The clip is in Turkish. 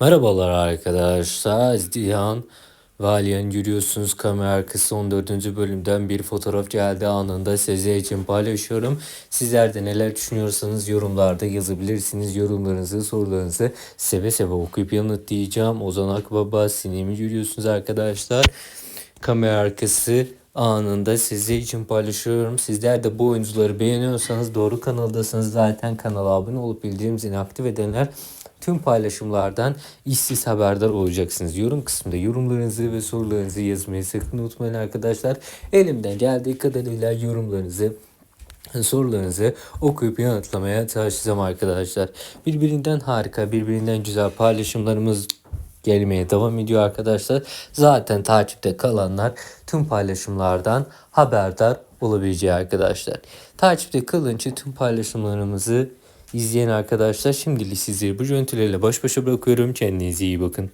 Merhabalar arkadaşlar. Ziyan Valiyen görüyorsunuz kamera arkası 14. bölümden bir fotoğraf geldi anında size için paylaşıyorum. Sizler de neler düşünüyorsanız yorumlarda yazabilirsiniz. Yorumlarınızı, sorularınızı seve seve okuyup yanıtlayacağım. Ozan Akbaba sinemi görüyorsunuz arkadaşlar. Kamera arkası anında size için paylaşıyorum. Sizler de bu oyuncuları beğeniyorsanız doğru kanaldasınız. Zaten kanala abone olup bildirim zilini aktif edenler tüm paylaşımlardan işsiz haberdar olacaksınız. Yorum kısmında yorumlarınızı ve sorularınızı yazmayı sakın unutmayın arkadaşlar. Elimden geldiği kadarıyla yorumlarınızı sorularınızı okuyup yanıtlamaya çalışacağım arkadaşlar. Birbirinden harika, birbirinden güzel paylaşımlarımız gelmeye devam ediyor arkadaşlar. Zaten takipte kalanlar tüm paylaşımlardan haberdar olabileceği arkadaşlar. Takipte kalınca tüm paylaşımlarımızı izleyen arkadaşlar şimdilik sizleri bu görüntülerle baş başa bırakıyorum. Kendinize iyi bakın.